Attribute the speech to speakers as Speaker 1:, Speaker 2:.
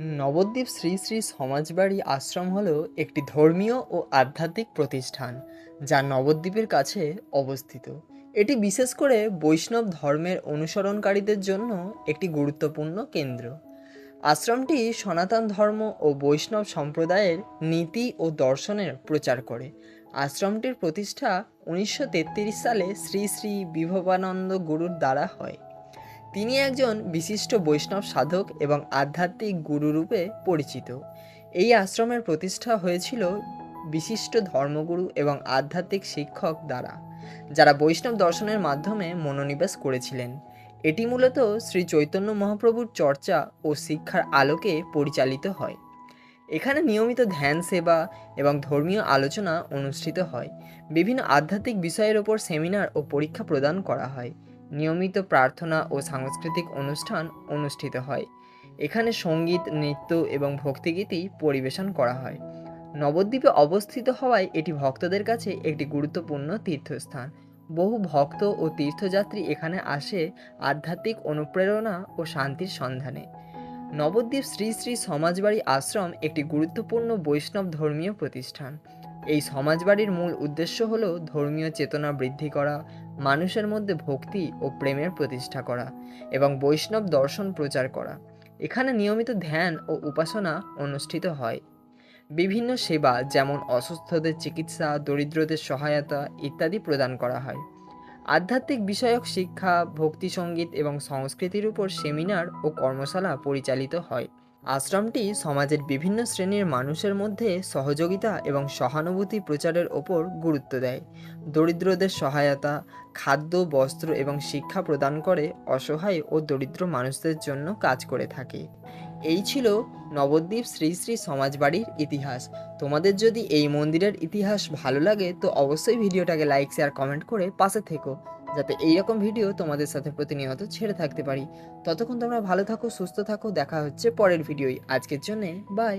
Speaker 1: নবদ্বীপ শ্রী শ্রী সমাজবাড়ি আশ্রম হল একটি ধর্মীয় ও আধ্যাত্মিক প্রতিষ্ঠান যা নবদ্বীপের কাছে অবস্থিত। এটি বিশেষ করে বৈষ্ণব ধর্মের অনুসরণকারীদের জন্য একটি গুরুত্বপূর্ণ কেন্দ্র। আশ্রমটি সনাতন ধর্ম ও বৈষ্ণব সম্প্রদায়ের নীতি ও দর্শনের প্রচার করে। আশ্রমটির প্রতিষ্ঠা উনিশশো তেত্রিশ সালে শ্রী শ্রী বিভবানন্দ গুরুর দ্বারা হয়। তিনি একজন বিশিষ্ট বৈষ্ণব সাধক এবং আধ্যাত্মিক গুরুরূপে পরিচিত। এই আশ্রমের প্রতিষ্ঠা হয়েছিল বিশিষ্ট ধর্মগুরু এবং আধ্যাত্মিক শিক্ষক দ্বারা, যারা বৈষ্ণব দর্শনের মাধ্যমে মনোনিবেশ করেছিলেন। এটি মূলত শ্রী চৈতন্য মহাপ্রভুর চর্চা ও শিক্ষার আলোকে পরিচালিত হয়। এখানে নিয়মিত ধ্যান সেবা এবং ধর্মীয় আলোচনা অনুষ্ঠিত হয়। বিভিন্ন আধ্যাত্মিক বিষয়ের ওপর সেমিনার ও পরীক্ষা প্রদান করা হয়। নিয়মিত প্রার্থনা ও সাংস্কৃতিক অনুষ্ঠান অনুষ্ঠিত হয়। এখানে সংগীত, নৃত্য এবং ভক্তিগীতি পরিবেশন করা হয়। নবদ্বীপে অবস্থিত হওয়ায় এটি ভক্তদের কাছে একটি গুরুত্বপূর্ণ তীর্থস্থান। বহু ভক্ত ও তীর্থযাত্রী এখানে আসে আধ্যাত্মিক অনুপ্রেরণা ও শান্তির সন্ধানে। নবদ্বীপ শ্রী শ্রী সমাজবাড়ি আশ্রম একটি গুরুত্বপূর্ণ বৈষ্ণব ধর্মীয় প্রতিষ্ঠান। এই সমাজবাড়ির মূল উদ্দেশ্য হল ধর্মীয় চেতনা বৃদ্ধি করা, মানুষের মধ্যে ভক্তি ও প্রেমের প্রতিষ্ঠা করা এবং বৈষ্ণব দর্শন প্রচার করা। এখানে নিয়মিত ধ্যান ও উপাসনা অনুষ্ঠিত হয়। বিভিন্ন সেবা যেমন অসুস্থদের চিকিৎসা, দরিদ্রদের সহায়তা ইত্যাদি প্রদান করা হয়। আধ্যাত্মিক বিষয়ক শিক্ষা, ভক্তি সংগীত এবং সংস্কৃতির উপর সেমিনার ও কর্মশালা পরিচালিত হয়। আশ্রমটি সমাজের বিভিন্ন শ্রেণির মানুষের মধ্যে সহযোগিতা এবং সহানুভূতি প্রচারের ওপর গুরুত্ব দেয়। দরিদ্রদের সহায়তা খাদ্য, বস্ত্র এবং শিক্ষা প্রদান করে অসহায় ও দরিদ্র মানুষদের জন্য কাজ করে থাকে। এই ছিল নবদ্বীপ শ্রী শ্রী সমাজবাড়ির ইতিহাস। তোমাদের যদি এই মন্দিরের ইতিহাস ভালো লাগে, তো অবশ্যই ভিডিওটাকে লাইক শেয়ার কমেন্ট করে পাশে থেকো, যাতে এইরকম ভিডিও তোমাদের সাথে প্রতিনিয়ত ছেড়ে থাকতে পারি। ততক্ষণ তোমরা ভালো থাকো, সুস্থ থাকো, দেখা হচ্ছে পরের ভিডিওই আজকের জন্যে বাই